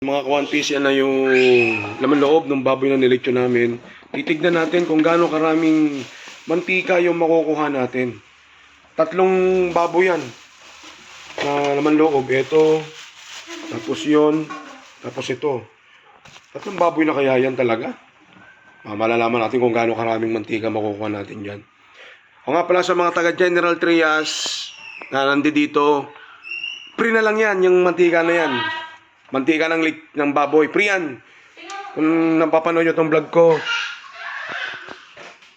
Mga ka-one piece, yan na yung laman loob ng baboy na nilitsyo namin. Titignan natin kung gaano karaming mantika yung makukuha natin. Tatlong baboy yan na laman loob. Ito, tapos yon tapos ito. Tatlong baboy na kaya yan talaga. Ah, malalaman natin kung gaano karaming mantika makukuha natin dyan. O nga pala sa mga taga General Trias na nandi dito, free na lang yan, yung mantika na yan. Mantika ng, lik- ng baboy. Free yan. Kung napapanood nyo tong vlog ko.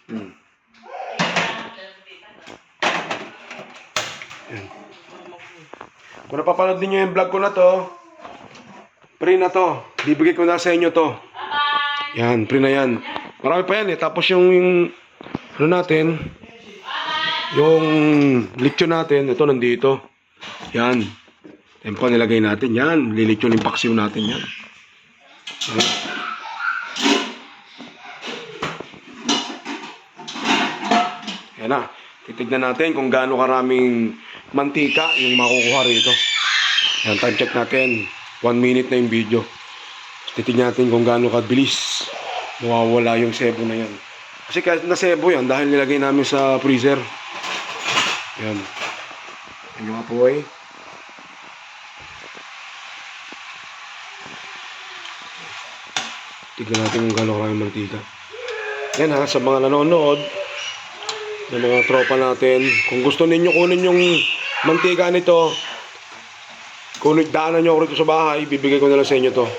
Hmm. Kung napapanood niyo yung vlog ko na to, free na to. Bibigay ko na sa inyo to. Yan, free na yan. Marami pa yan eh. Tapos yung, yung ano natin, yung lechon natin, ito nandito. Yan. Tempo nilagay natin yan. Lilechon yung paksiw natin yan. Yan. Yan na. Titignan natin kung gaano karaming mantika yung makukuha rito. Yan, time check natin. One minute na yung video. Titignan natin kung gaano kabilis mawawala yung sebo na yan. Kasi kahit na sebo yan dahil nilagay namin sa freezer. Yan. Yan yung apoy. Tignan natin kung gaano karaming mantika. Yan ha, sa mga nanonood, ng mga tropa natin, kung gusto ninyo kunin yung mantika nito, kunin, daanan nyo ako rito sa bahay, bibigay ko na lang sa inyo to.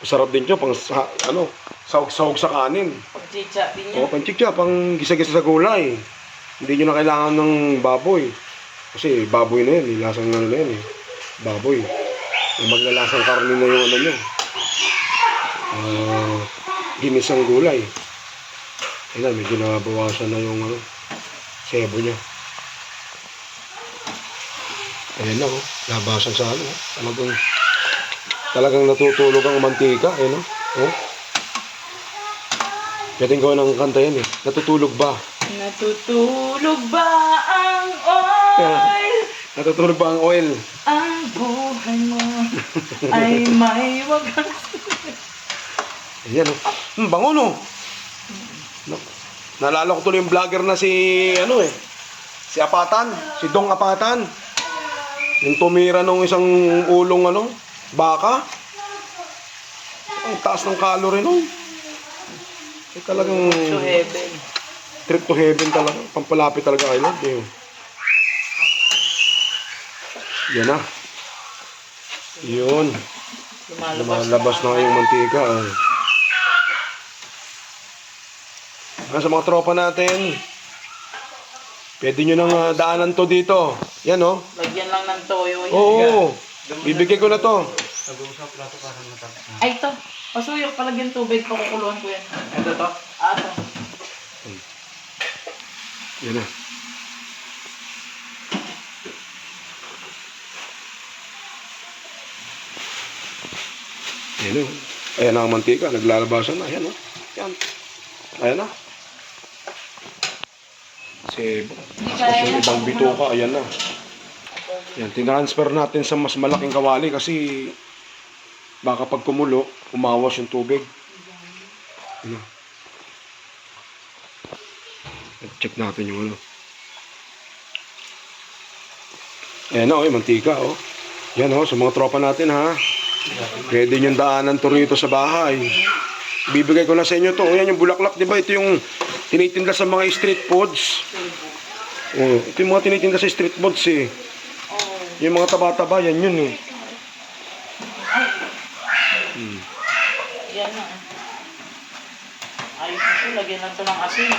Masarap din to, pang sa, ano, sahog-sahog sa kanin. Pagchicha din O, yan. panchikya, pang gisa-gisa sa gulay. Hindi nyo na kailangan ng baboy. Kasi baboy na yan, eh. lasang ano na yan eh. Baboy. Maglalasang karne na yung ano nyo. Ah, ginisang gulay. Ayun na, medyo nabawasan na yung ano, sebo niya. Ayan na, oh. Nabawasan sa ano. Talagang, talagang natutulog ang mantika. Ayan, oh. oh. Pwedeng gawin ng kanta yan eh. Natutulog ba? Natutulog ba ang oil? Natutulog ba ang oil? Ang buhay mo ay may wagang... Ayan oh. Hmm, bango no. no. Naalala ko tuloy yung vlogger na si ano eh. Si Apatan. Si Dong Apatan. Yung tumira nung isang ulong ano, baka. Ang taas ng calorie nun. Eh, talagang To heaven. trip to heaven talaga. Pampalapit talaga kay Lord. Eh. Yan na. Yun. Lumalabas, Lumalabas na yung mantika. ah. Ah, sa mga tropa natin, pwede nyo nang ah, daanan to dito. Yan oh. Lagyan lang ng toyo yan. Oo. Bibigay ko na to. Ay, ito. Pasuyok, palagyan tubig. Pakukuluan ko yan. Ito to? Ah, ito. Yan na. Yan oh. Ayan na ang mantika. Naglalabasan na. Ayan oh. Yan. Ayan na. Tapos yung ibang bituka. Ayan na. Yan. Tinransfer natin sa mas malaking kawali kasi baka pag kumulo, umawas yung tubig. Ano? Check natin yung ano. Ayan na, oh, mantika, oh. Yan, oh, sa mga tropa natin, ha. Pwede yung daanan to rito sa bahay. Bibigay ko na sa inyo to. Oh, yan yung bulaklak, di ba? Ito yung tinitinda sa mga street foods. Oh, ito yung mga tinitinda sa street foods, eh. Yung mga taba-taba, yan yun, eh. Yan na. Ayos na ito. Lagyan lang ito ng asin.